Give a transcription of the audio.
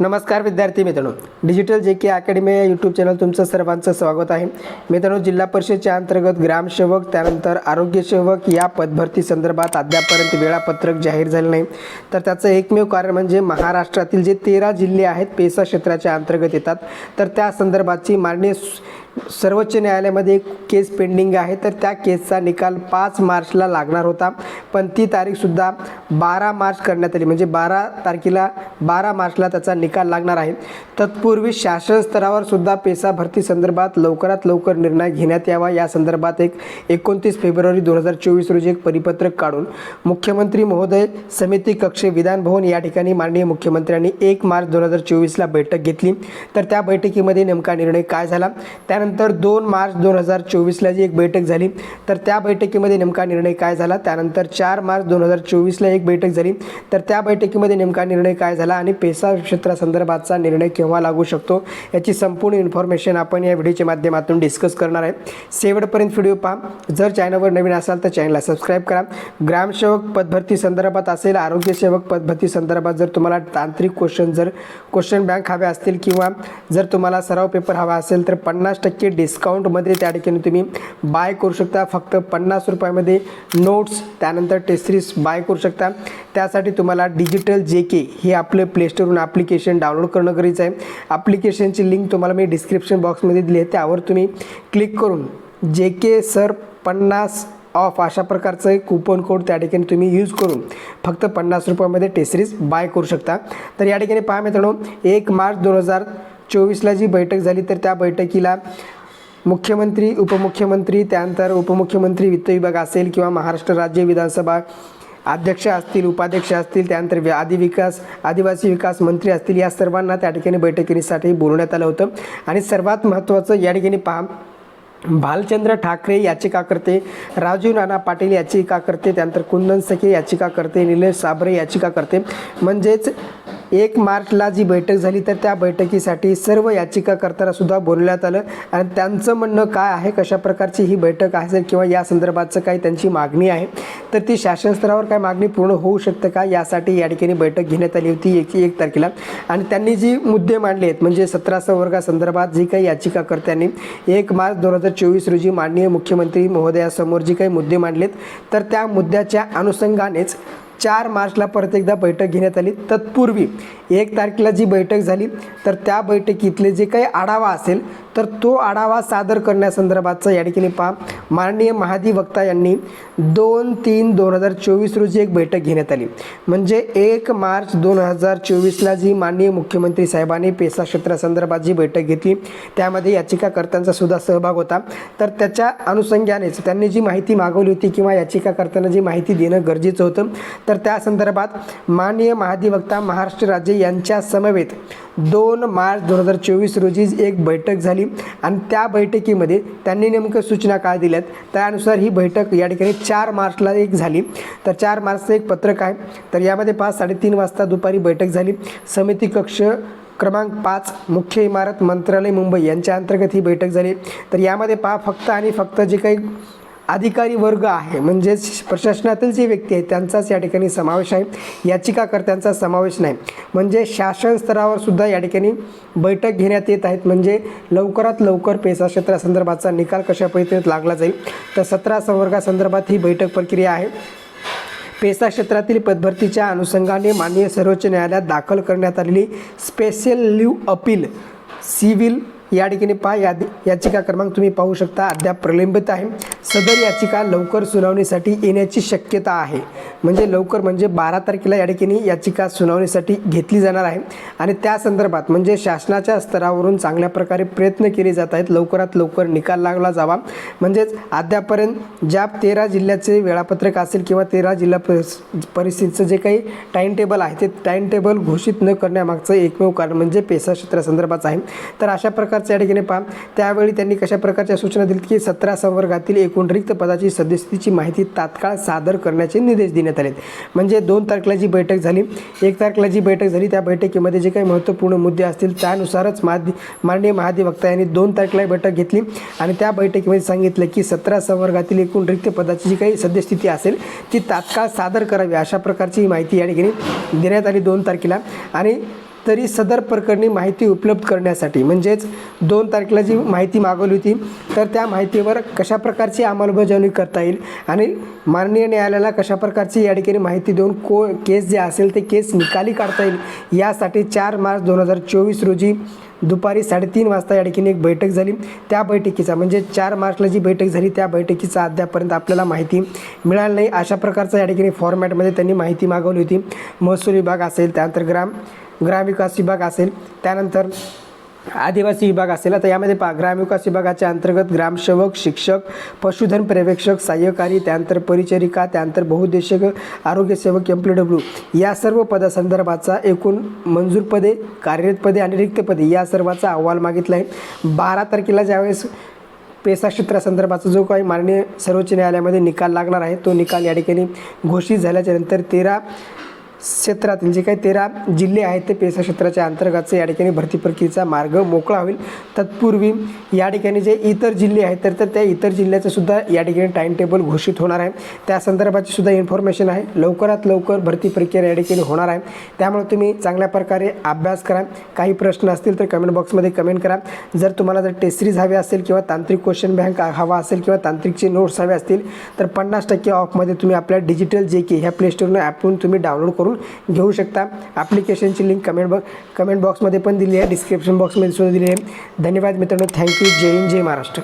नमस्कार विद्यार्थी मित्रांनो. डिजिटल जे के अकॅडमी या यूट्यूब चॅनल तुमचं सर्वांचं स्वागत आहे. मित्रांनो जिल्हा परिषदच्या अंतर्गत ग्रामसेवक त्यानंतर आरोग्यसेवक या पदभरती संदर्भात अद्यापर्यंत वेळापत्रक जाहीर झाले नाही. तर त्याचं एकमेव कारण म्हणजे महाराष्ट्रातील जे तेरा जिल्हे आहेत पेसा क्षेत्राच्या अंतर्गत येतात. तर त्या संदर्भाची माननीय सर्वोच्च न्यायालयामध्ये एक केस पेंडिंग आहे तर त्या केसचा निकाल पाच मार्चला लागणार होता. पण ती तारीखसुद्धा बारा मार्च करण्यात आली. म्हणजे बारा तारखेला बारा मार्चला त्याचा निकाल लागणार आहे. तत्पूर्वी शासन स्तरावर सुद्धा पेसा भरती संदर्भात लवकरात लवकर निर्णय घेण्यात यावा. या संदर्भात एक एकोणतीस फेब्रुवारी दोन हजार चोवीस रोजी एक परिपत्रक काढून मुख्यमंत्री महोदय समिती कक्ष विधानभवन या ठिकाणी माननीय मुख्यमंत्र्यांनी एक मार्च दोन हजार चोवीसला बैठक घेतली. तर त्या बैठकीमध्ये नेमका निर्णय काय झाला? त्यानंतर दोन मार्च दोन हजार चोवीसला जी एक बैठक झाली तर त्या बैठकीमध्ये नेमका निर्णय काय झाला? त्यानंतर चार मार्च दोन हजार चोवीसला एक बैठक झाली तर त्या बैठकीमध्ये नेमका निर्णय काय झाला आणि पेसा क्षेत्रासंदर्भातचा निर्णय केव्हा लागू शकतो? याची संपूर्ण इन्फॉर्मेशन आपण या व्हिडिओच्या माध्यमातून डिस्कस करणार आहे. शेवटपर्यंत व्हिडिओ पहा. जर चॅनलवर नवीन असाल तर चॅनलला सबस्क्राईब करा. ग्रामसेवक पदभरती संदर्भात असेल आरोग्यसेवक पदभरती संदर्भात जर तुम्हाला तांत्रिक क्वेश्चन जर क्वेश्चन बँक हवे असतील किंवा जर तुम्हाला सराव पेपर हवा असेल तर पन्नास टक्के डिस्काउंटमध्ये त्या ठिकाणी तुम्ही बाय करू शकता. फक्त पन्नास रुपयामध्ये नोट्स त्यानंतर टेस्ट्रीज बाय करू शकता. त्यासाठी तुम्हाला डिजिटल जे के हे आपलं प्लेस्टोरवरून ॲप्लिकेशन डाउनलोड करणं गरजेचं आहे. ॲप्लिकेशनची लिंक तुम्हाला मी डिस्क्रिप्शन बॉक्समध्ये दिली आहे. त्यावर तुम्ही क्लिक करून जे के सर पन्नास ऑफ अशा प्रकारचं कूपन कुपन कोड त्या ठिकाणी तुम्ही यूज करून फक्त पन्नास रुपयामध्ये टेस्ट्रीज बाय करू शकता. तर या ठिकाणी पहा मित्रांनो एक मार्च दोन हजार चोवीसला जी बैठक झाली तर त्या बैठकीला मुख्यमंत्री उपमुख्यमंत्री त्यानंतर उपमुख्यमंत्री वित्त विभाग असेल किंवा महाराष्ट्र राज्य विधानसभा अध्यक्ष असतील उपाध्यक्ष असतील त्यानंतर व्या- आदि विकास आदिवासी विकास मंत्री असतील या सर्वांना त्या ठिकाणी बैठकीसाठी बोलवण्यात आलं होतं. आणि सर्वात महत्त्वाचं या ठिकाणी पहा भालचंद्र ठाकरे याचिकाकर्ते राजू नाना पाटील याचिकाकर्ते त्यानंतर कुंदन सखे याचिकाकर्ते निलेश साबरे याचिकाकर्ते म्हणजेच एक मार्चला जी बैठक झाली तर त्या बैठकीसाठी सर्व याचिकाकर्त्यांना सुद्धा बोलवण्यात आलं. आणि त्यांचं म्हणणं काय आहे? कशा प्रकारची ही बैठक असेल किंवा या संदर्भातचं काही त्यांची मागणी आहे? तर ती शासन स्तरावर काय मागणी पूर्ण होऊ शकते का? यासाठी या ठिकाणी बैठक घेण्यात आली होती एक एक तारखेला. आणि त्यांनी जी मुद्दे मांडले आहेत म्हणजे सतरा वर्गासंदर्भात जी काही याचिकाकर्त्यांनी एक मार्च दोन हजार चोवीस रोजी माननीय मुख्यमंत्री महोदयासमोर जी काही मुद्दे मांडलेत तर त्या मुद्द्याच्या अनुषंगानेच चार मार्चला परत एकदा बैठक घेण्यात आली. तत्पूर्वी एक तारखेला जी बैठक झाली तर त्या बैठकीतले जे काही आढावा असेल तर तो आढावा सादर करण्यासंदर्भातचा या ठिकाणी पहा. माननीय महाधिवक्ता यांनी दोन तीन दोन हजार चोवीस रोजी एक बैठक घेण्यात आली. म्हणजे एक मार्च दोन हजार चोवीसला जी माननीय मुख्यमंत्री साहेबांनी पेसा क्षेत्रासंदर्भात जी बैठक घेतली त्यामध्ये याचिकाकर्त्यांचा सुद्धा सहभाग होता. तर त्याच्या अनुषंगानेच त्यांनी जी माहिती मागवली होती किंवा याचिकाकर्त्यांना जी माहिती देणं गरजेचं होतं तर त्या संदर्भात माननीय महाधिवक्ता महाराष्ट्र राज्य यांच्या समवेत दोन मार्च दोन हजार चोवीस रोजी एक बैठक झाली. आणि त्या बैठकीमध्ये त्यांनी नेमकं सूचना काय दिल्यात? त्यानुसार ही बैठक या ठिकाणी चार मार्चला एक झाली. तर चार मार्चचं एक पत्रक आहे. तर यामध्ये पाच साडेतीन वाजता दुपारी बैठक झाली. समिती कक्ष क्रमांक पाच मुख्य इमारत मंत्रालय मुंबई यांच्या अंतर्गत ही बैठक झाली. तर यामध्ये पहा फक्त आणि फक्त जे काही अधिकारी वर्ग आहे. म्हणजेच प्रशासनातील जे व्यक्ती आहेत त्यांचाच या ठिकाणी समावेश आहे. याचिकाकर्त्यांचा समावेश नाही. म्हणजे शासन स्तरावर सुद्धा या ठिकाणी बैठक घेण्यात येत आहेत. म्हणजे लवकरात लवकर पेसा क्षेत्रासंदर्भातचा निकाल कशा पद्धतीने लागला जाईल तर सतरा संवर्गासंदर्भात ही बैठक प्रक्रिया आहे. पेसा क्षेत्रातील पदभरतीच्या अनुषंगाने माननीय सर्वोच्च न्यायालयात दाखल करण्यात आलेली स्पेशल लिव्ह अपील सिव्हिल या ठिकाणी पहा. यादी याचिका क्रमांक तुम्ही पाहू शकता. अद्याप प्रलंबित आहे. सदर याचिका लवकर सुनावणीसाठी येण्याची शक्यता आहे. म्हणजे लवकर म्हणजे बारा तारखेला या ठिकाणी याचिका सुनावणीसाठी घेतली जाणार आहे. आणि त्या संदर्भात म्हणजे शासनाच्या स्तरावरून चांगल्या प्रकारे प्रयत्न केले जात आहेत. लवकरात लवकर निकाल लागला जावा. म्हणजेच अद्यापर्यंत ज्या तेरा जिल्ह्याचे वेळापत्रक असेल किंवा तेरा जिल्हा परिस परिस्थितीचं जे काही टाईम टेबल आहे ते टाईम टेबल घोषित न करण्यामागचं एकमेव कारण म्हणजे पेसा क्षेत्रासंदर्भात आहे. तर अशा प्रकारचं या ठिकाणी पहा. त्यावेळी त्यांनी कशा प्रकारच्या सूचना दिली की सतरा संवर्गातील एकूण एकूण रिक्त पदाची सद्यस्थितीची माहिती तात्काळ सादर करण्याचे निर्देश देण्यात आले म्हणजे दोन तारखेला जी बैठक झाली एक तारखेला जी बैठक झाली त्या बैठकीमध्ये जे काही महत्त्वपूर्ण मुद्दे असतील त्यानुसारच माधी माननीय महाधिवक्ता यांनी दोन तारखेला बैठक घेतली आणि त्या बैठकीमध्ये सांगितलं की सतरा संवर्गातील एकूण रिक्त पदाची जी काही सद्यस्थिती असेल ती तात्काळ सादर करावी अशा प्रकारची माहिती या ठिकाणी देण्यात आली दोन तारखेला. आणि तरी सदर प्रकरणी माहिती उपलब्ध करण्यासाठी म्हणजेच दोन तारखेला जी माहिती मागवली होती तर त्या माहितीवर कशा प्रकारची अंमलबजावणी करता येईल आणि माननीय न्यायालयाला कशा प्रकारची या ठिकाणी माहिती देऊन को केस जे असेल ते केस निकाली काढता येईल यासाठी चार मार्च दोन हजार चोवीस रोजी दुपारी साडेतीन वाजता या ठिकाणी एक बैठक झाली. त्या बैठकीचा म्हणजे चार मार्चला जी बैठक झाली त्या बैठकीचा अद्यापर्यंत आपल्याला माहिती मिळाली नाही. अशा प्रकारचा या ठिकाणी फॉर्मॅटमध्ये त्यांनी माहिती मागवली होती. महसूल विभाग असेल त्यानंतर ग्राम ग्रामविकास विभाग असेल त्यानंतर आदिवासी विभाग असेल. आता यामध्ये पा ग्रामविकास विभागाच्या अंतर्गत ग्रामसेवक शिक्षक पशुधन पर्यवेक्षक सहाय्यकारी त्यानंतर परिचारिका त्यानंतर बहुद्देशक आरोग्यसेवक एम पी डब्ल्यू या सर्व पदासंदर्भाचा एकूण मंजूर पदे कार्यरत पदे आणि रिक्त पदे या सर्वाचा अहवाल मागितला आहे. बारा तारखेला ज्यावेळेस पेसा क्षेत्रासंदर्भाचा जो काही माननीय सर्वोच्च न्यायालयामध्ये निकाल लागणार आहे तो निकाल या ठिकाणी घोषित झाल्याच्यानंतर तेरा क्षेत्रातील जे काही तेरा जिल्हे आहेत ते पेसा क्षेत्राच्या अंतर्गतचे या ठिकाणी भरती प्रक्रियेचा मार्ग मोकळा होईल. तत्पूर्वी या ठिकाणी जे इतर जिल्हे आहेत तर तर त्या इतर जिल्ह्याचं सुद्धा या ठिकाणी टाईम टेबल घोषित होणार आहे. त्या संदर्भाची सुद्धा इन्फॉर्मेशन आहे. लवकरात लवकर भरती प्रक्रिया या ठिकाणी होणार आहे. त्यामुळे तुम्ही चांगल्या प्रकारे अभ्यास करा. काही प्रश्न असतील तर कमेंट बॉक्समध्ये कमेंट करा. जर तुम्हाला जर टेस्ट सिरीज हवे असेल किंवा तांत्रिक क्वेश्चन बँक हवा असेल किंवा तांत्रिकचे नोट्स हवे असतील तर पन्नास टक्के ऑफमध्ये तुम्ही आपल्या डिजिटल जे के ह्या प्ले स्टोरनं ॲपवरून तुम्ही डाउनलोड करून घेऊ शकता. ॲप्लिकेशनची लिंक कमेंट बॉ कमेंट बॉक्समध्ये पण दिली आहे. डिस्क्रिप्शन बॉक्समध्ये सुद्धा दिली आहे. धन्यवाद मित्रांनो. थँक्यू जय हिंद जय महाराष्ट्र.